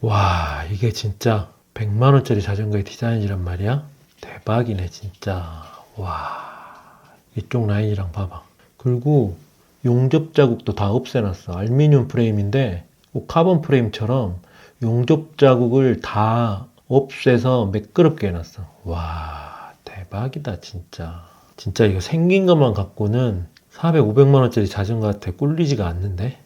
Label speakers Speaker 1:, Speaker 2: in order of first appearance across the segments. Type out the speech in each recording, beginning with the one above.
Speaker 1: 와, 이게 진짜 100만원짜리 자전거의 디자인이란 말이야? 대박이네, 진짜. 와, 이쪽 라인이랑 봐봐. 그리고 용접 자국도 다 없애놨어. 알루미늄 프레임인데, 꼭 카본 프레임처럼 용접 자국을 다 없애서 매끄럽게 해놨어. 와, 대박이다, 진짜. 진짜 이거 생긴 것만 갖고는 400, 500만원짜리 자전거한테 꿀리지가 않는데?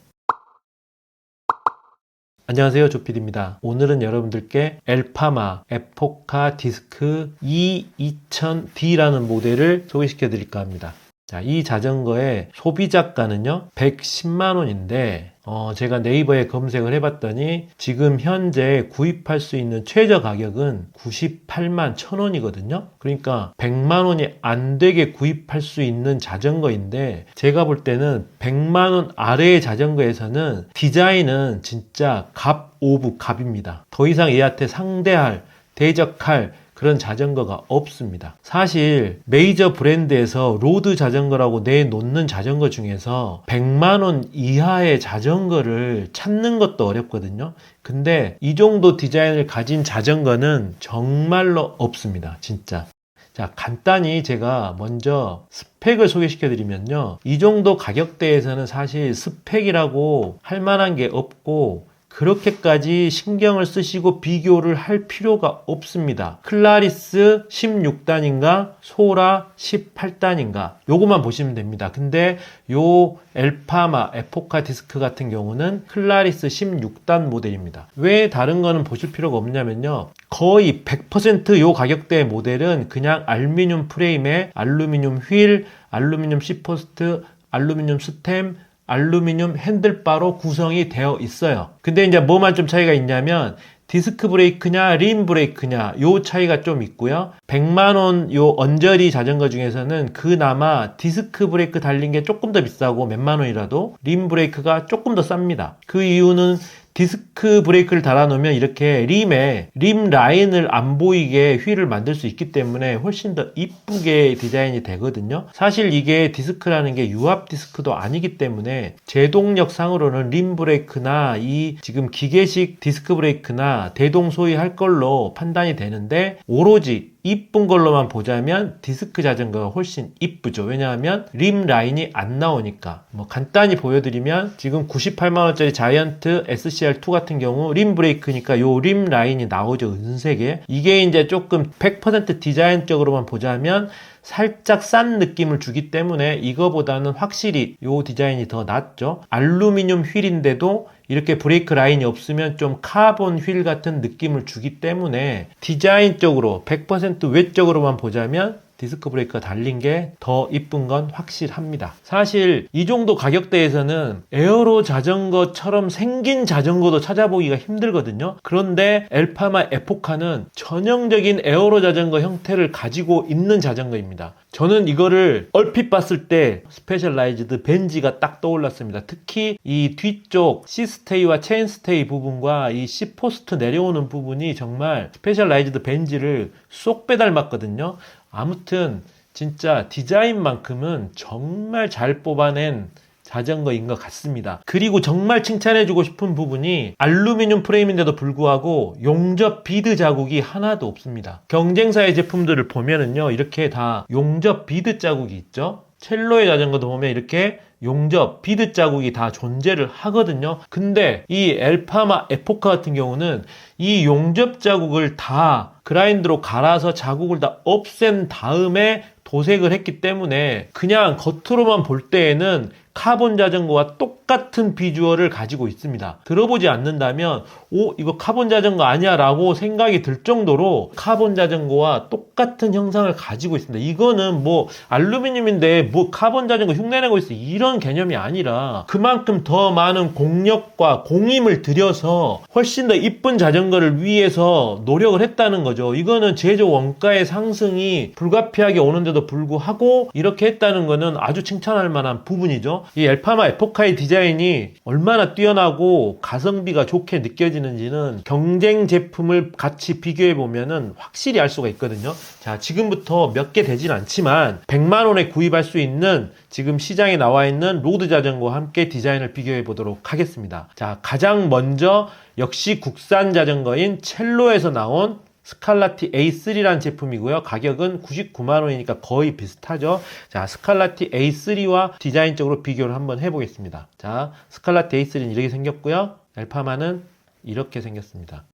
Speaker 1: 안녕하세요 조피디입니다. 오늘은 여러분들께 엘파마 에포카 디스크 E2000D라는 모델을 소개시켜 드릴까 합니다 자, 이 자전거의 소비자가는요 110만 원인데 어, 제가 네이버에 검색을 해봤더니 지금 현재 구입할 수 있는 최저 가격은 98만 1000원이거든요. 그러니까 100만 원이 안 되게 구입할 수 있는 자전거인데 제가 볼 때는 100만 원 아래의 자전거에서는 디자인은 진짜 갑 오브 갑입니다. 더 이상 얘한테 상대할 대적할 그런 자전거가 없습니다. 사실 메이저 브랜드에서 로드 자전거라고 내놓는 자전거 중에서 100만 원 이하의 자전거를 찾는 것도 어렵거든요. 근데 이 정도 디자인을 가진 자전거는 정말로 없습니다. 진짜. 자, 간단히 제가 먼저 스펙을 소개시켜 드리면요. 이 정도 가격대에서는 사실 스펙이라고 할 만한 게 없고 그렇게까지 신경을 쓰시고 비교를 할 필요가 없습니다. 클라리스 16단인가 소라 18단인가 요것만 보시면 됩니다. 근데 요 엘파마 에포카 디스크 같은 경우는 클라리스 16단 모델입니다. 왜 다른 거는 보실 필요가 없냐면요. 거의 100%요 가격대의 모델은 그냥 알루미늄 프레임에 알루미늄 휠, 알루미늄 시포스트, 알루미늄 스템, 알루미늄 핸들바로 구성이 되어 있어요. 근데 이제 뭐만 좀 차이가 있냐면 디스크 브레이크냐 림 브레이크냐 요 차이가 좀 있고요. 100만 원 요 언저리 자전거 중에서는 그나마 디스크 브레이크 달린 게 조금 더 비싸고 몇만 원이라도 림 브레이크가 조금 더 쌉니다. 그 이유는 디스크 브레이크를 달아놓으면 이렇게 림에 림 라인을 안 보이게 휠을 만들 수 있기 때문에 훨씬 더 이쁘게 디자인이 되거든요. 사실 이게 디스크라는 게 유압 디스크도 아니기 때문에 제동력 상으로는 림 브레이크나 이 지금 기계식 디스크 브레이크나 대동소이 할 걸로 판단이 되는데 오로지 이쁜 걸로만 보자면 디스크 자전거가 훨씬 이쁘죠. 왜냐하면 림 라인이 안 나오니까. 뭐 간단히 보여드리면 지금 98만원짜리 자이언트 SCR2 같은 경우 림 브레이크니까 요 림 라인이 나오죠. 은색에. 이게 이제 조금 100% 디자인적으로만 보자면 살짝 싼 느낌을 주기 때문에 이거보다는 확실히 요 디자인이 더 낫죠. 알루미늄 휠인데도 이렇게 브레이크 라인이 없으면 좀 카본 휠 같은 느낌을 주기 때문에 디자인적으로 100% 외적으로만 보자면 디스크 브레이크가 달린 게 더 이쁜 건 확실합니다. 사실 이 정도 가격대에서는 에어로 자전거처럼 생긴 자전거도 찾아보기가 힘들거든요. 그런데 엘파마 에포카는 전형적인 에어로 자전거 형태를 가지고 있는 자전거입니다. 저는 이거를 얼핏 봤을 때 스페셜라이즈드 벤지가 딱 떠올랐습니다. 특히 이 뒤쪽 시스테이와 체인스테이 부분과 이 C포스트 내려오는 부분이 정말 스페셜라이즈드 벤지를 쏙 빼닮았거든요. 아무튼 진짜 디자인만큼은 정말 잘 뽑아낸 자전거인 것 같습니다. 그리고 정말 칭찬해주고 싶은 부분이 알루미늄 프레임인데도 불구하고 용접 비드 자국이 하나도 없습니다. 경쟁사의 제품들을 보면은요, 이렇게 다 용접 비드 자국이 있죠. 첼로의 자전거도 보면 이렇게 용접, 비드 자국이 다 존재를 하거든요. 근데 이 엘파마 에포카 같은 경우는 이 용접 자국을 다 그라인드로 갈아서 자국을 다 없앤 다음에 도색을 했기 때문에 그냥 겉으로만 볼 때에는 카본 자전거와 똑같은 비주얼을 가지고 있습니다. 들어보지 않는다면 오 이거 카본 자전거 아니야 라고 생각이 들 정도로 카본 자전거와 똑같은 형상을 가지고 있습니다. 이거는 뭐 알루미늄인데 뭐 카본 자전거 흉내내고 있어 이런 개념이 아니라 그만큼 더 많은 공력과 공임을 들여서 훨씬 더 이쁜 자전거를 위해서 노력을 했다는 거죠. 이거는 제조 원가의 상승이 불가피하게 오는데도 불구하고 이렇게 했다는 거는 아주 칭찬할 만한 부분이죠. 이 엘파마 에포카의 디자인이 얼마나 뛰어나고 가성비가 좋게 느껴지는지는 경쟁 제품을 같이 비교해 보면은 확실히 알 수가 있거든요. 자, 지금부터 몇 개 되진 않지만 100만 원에 구입할 수 있는 지금 시장에 나와 있는 로드 자전거와 함께 디자인을 비교해 보도록 하겠습니다. 자, 가장 먼저 역시 국산 자전거인 첼로에서 나온 스칼라티 A3라는 제품이고요. 가격은 99만 원이니까 거의 비슷하죠. 자, 스칼라티 A3와 디자인적으로 비교를 한번 해보겠습니다. 자, 스칼라티 A3는 이렇게 생겼고요. 엘파마는 이렇게 생겼습니다.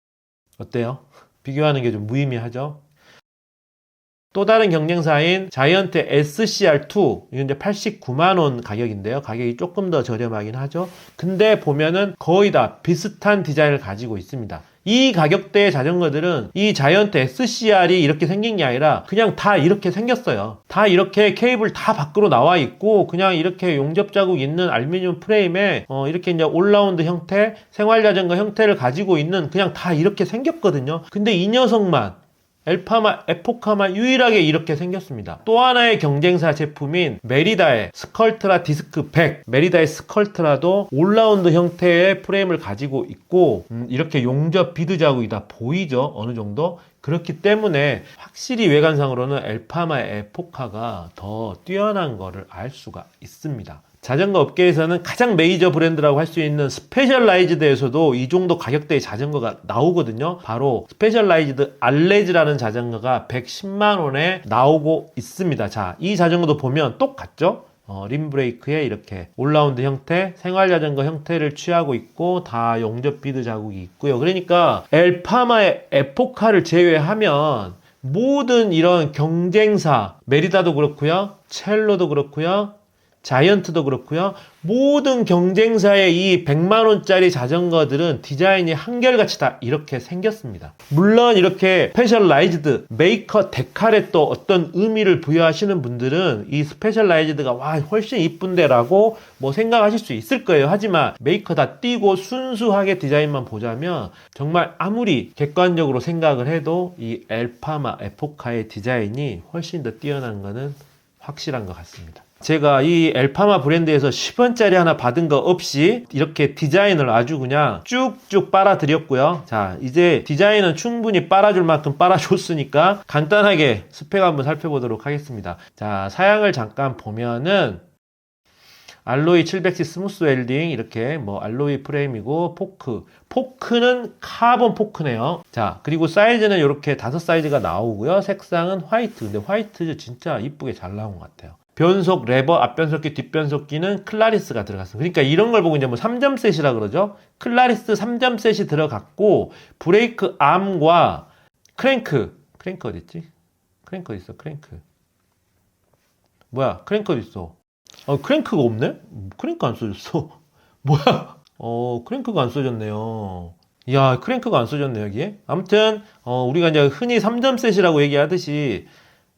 Speaker 1: 어때요? 비교하는 게 좀 무의미하죠? 또 다른 경쟁사인 자이언트 SCR2 이건 이제 89만 원 가격인데요. 가격이 조금 더 저렴하긴 하죠. 근데 보면은 거의 다 비슷한 디자인을 가지고 있습니다. 이 가격대의 자전거들은 이 자이언트 SCR이 이렇게 생긴 게 아니라 그냥 다 이렇게 생겼어요. 다 이렇게 케이블 다 밖으로 나와 있고 그냥 이렇게 용접 자국 있는 알루미늄 프레임에 어 이렇게 이제 올라운드 형태, 생활 자전거 형태를 가지고 있는 그냥 다 이렇게 생겼거든요. 근데 이 녀석만 엘파마, 에포카마 유일하게 이렇게 생겼습니다. 또 하나의 경쟁사 제품인 메리다의 스컬트라 디스크 100. 메리다의 스컬트라도 올라운드 형태의 프레임을 가지고 있고 음, 이렇게 용접 비드 자국이 다 보이죠? 어느 정도? 그렇기 때문에 확실히 외관상으로는 엘파마 에포카가 더 뛰어난 거를 알 수가 있습니다. 자전거 업계에서는 가장 메이저 브랜드라고 할 수 있는 스페셜라이즈드에서도 이 정도 가격대의 자전거가 나오거든요. 바로 스페셜라이즈드 알레즈라는 자전거가 110만 원에 나오고 있습니다. 자, 이 자전거도 보면 똑같죠? 어, 림 브레이크에 이렇게 올라운드 형태, 생활 자전거 형태를 취하고 있고 다 용접 비드 자국이 있고요. 그러니까 엘파마의 에포카를 제외하면 모든 이런 경쟁사 메리다도 그렇고요. 첼로도 그렇고요. 자이언트도 그렇고요. 모든 경쟁사의 이 100만 원짜리 자전거들은 디자인이 한결같이 다 이렇게 생겼습니다. 물론 이렇게 스페셜라이즈드 메이커 데칼에 또 어떤 의미를 부여하시는 분들은 이 스페셜라이즈드가 와 훨씬 이쁜데라고 뭐 생각하실 수 있을 거예요. 하지만 메이커 다 띄고 순수하게 디자인만 보자면 정말 아무리 객관적으로 생각을 해도 이 엘파마 에포카의 디자인이 훨씬 더 뛰어난 거는 확실한 것 같습니다. 제가 이 엘파마 브랜드에서 10원짜리 하나 받은 거 없이 이렇게 디자인을 아주 그냥 쭉쭉 빨아드렸고요. 자, 이제 디자인은 충분히 빨아줄 만큼 빨아줬으니까 간단하게 스펙 한번 살펴보도록 하겠습니다. 자, 사양을 잠깐 보면은 알로이 700C 스무스 웰딩 이렇게 뭐 알로이 프레임이고 포크. 포크는 카본 포크네요. 자 그리고 사이즈는 이렇게 다섯 사이즈가 나오고요. 색상은 화이트. 근데 화이트 진짜 이쁘게 잘 나온 것 같아요 변속 레버 앞변속기 뒷변속기는 클라리스가 들어갔어요 그러니까 이런 걸 보고 이제 뭐 3점 셋이라 그러죠 클라리스 3점 셋이 들어갔고 브레이크 암과 크랭크 크랭크 어딨지 크랭크 어디 있어 크랭크 뭐야 크랭크 어디 있어 어, 크랭크가 없네? 크랭크 안 써졌어. 뭐야? 어, 크랭크가 안 써졌네요. 이야, 크랭크가 안 써졌네, 여기에. 아무튼, 어, 우리가 이제 흔히 3점 셋이라고 얘기하듯이,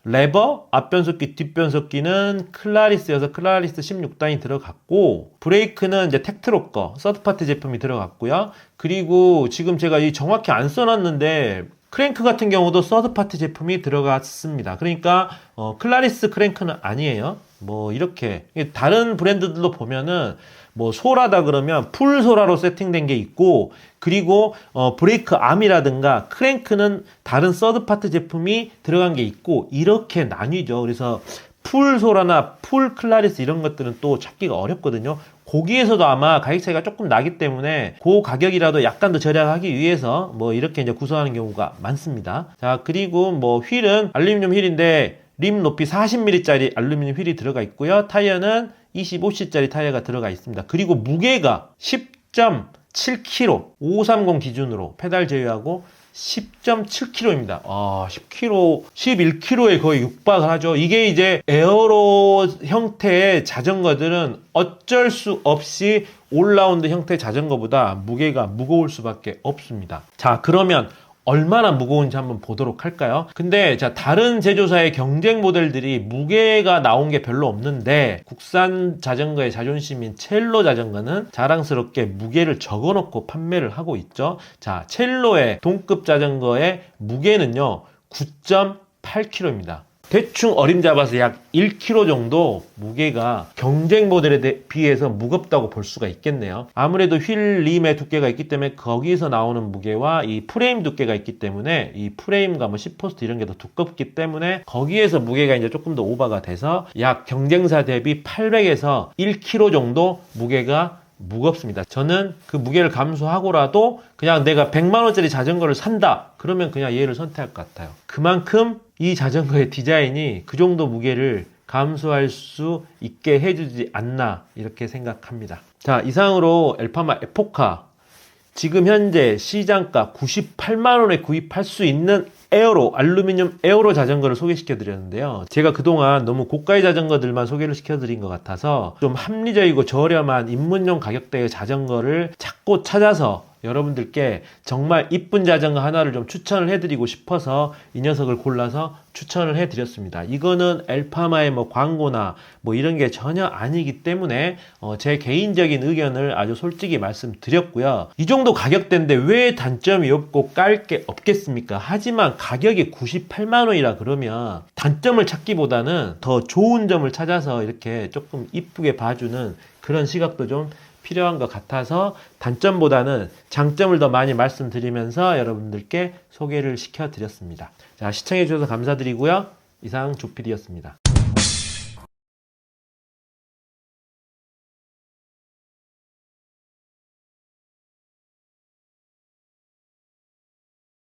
Speaker 1: 레버, 앞변속기, 뒷변속기는 클라리스여서 클라리스 16단이 들어갔고, 브레이크는 이제 텍트로 거, 서드파트 제품이 들어갔고요. 그리고 지금 제가 이 정확히 안 써놨는데, 크랭크 같은 경우도 서드파트 제품이 들어갔습니다. 그러니까, 어, 클라리스 크랭크는 아니에요. 뭐, 이렇게. 다른 브랜드들도 보면은, 뭐 소라다 그러면 풀 소라로 세팅된 게 있고 그리고 어 브레이크 암이라든가 크랭크는 다른 서드 파트 제품이 들어간 게 있고 이렇게 나뉘죠. 그래서 풀 소라나 풀 클라리스 이런 것들은 또 찾기가 어렵거든요. 거기에서도 아마 가격 차이가 조금 나기 때문에 그 가격이라도 약간 더 절약하기 위해서 뭐 이렇게 이제 구성하는 경우가 많습니다. 자 그리고 뭐 휠은 알루미늄 휠인데 림 높이 40mm짜리 알루미늄 휠이 들어가 있고요. 타이어는 25c짜리 타이어가 들어가 있습니다. 그리고 무게가 10.7kg, 530 기준으로 페달 제외하고 10.7kg입니다. 아, 10kg, 11kg에 거의 육박을 하죠. 이게 이제 에어로 형태의 자전거들은 어쩔 수 없이 올라운드 형태의 자전거보다 무게가 무거울 수밖에 없습니다. 자, 그러면 얼마나 무거운지 한번 보도록 할까요? 근데 자 다른 제조사의 경쟁 모델들이 무게가 나온 게 별로 없는데 국산 자전거의 자존심인 첼로 자전거는 자랑스럽게 무게를 적어놓고 판매를 하고 있죠. 자 첼로의 동급 자전거의 무게는요 9.8kg입니다. 대충 어림잡아서 약 1kg 정도 무게가 경쟁 모델에 대- 비해서 무겁다고 볼 수가 있겠네요. 아무래도 휠림의 두께가 있기 때문에 거기서 나오는 무게와 이 프레임 두께가 있기 때문에 이 프레임과 뭐 10포스트 이런 게 더 두껍기 때문에 거기에서 무게가 이제 조금 더 오버가 돼서 약 경쟁사 대비 800에서 1kg 정도 무게가 무겁습니다. 저는 그 무게를 감수하고라도 그냥 내가 100만 원짜리 자전거를 산다. 그러면 그냥 얘를 선택할 것 같아요. 그만큼 이 자전거의 디자인이 그 정도 무게를 감수할 수 있게 해주지 않나 이렇게 생각합니다. 자 이상으로 엘파마 에포카 지금 현재 시장가 98만 원에 구입할 수 있는 에어로 알루미늄 에어로 자전거를 소개시켜 드렸는데요. 제가 그동안 너무 고가의 자전거들만 소개를 시켜 드린 것 같아서 좀 합리적이고 저렴한 입문용 가격대의 자전거를 찾고 찾아서 여러분들께 정말 이쁜 자전거 하나를 좀 추천을 해드리고 싶어서 이 녀석을 골라서 추천을 해드렸습니다. 이거는 엘파마의 뭐 광고나 뭐 이런 게 전혀 아니기 때문에 어, 제 개인적인 의견을 아주 솔직히 말씀드렸고요. 이 정도 가격대인데 왜 단점이 없고 깔 게 없겠습니까? 하지만 가격이 98만 원이라 그러면 단점을 찾기보다는 더 좋은 점을 찾아서 이렇게 조금 이쁘게 봐주는 그런 시각도 좀 필요한 것 같아서 단점보다는 장점을 더 많이 말씀드리면서 여러분들께 소개를 시켜드렸습니다. 자, 시청해주셔서 감사드리고요. 이상 조필이었습니다.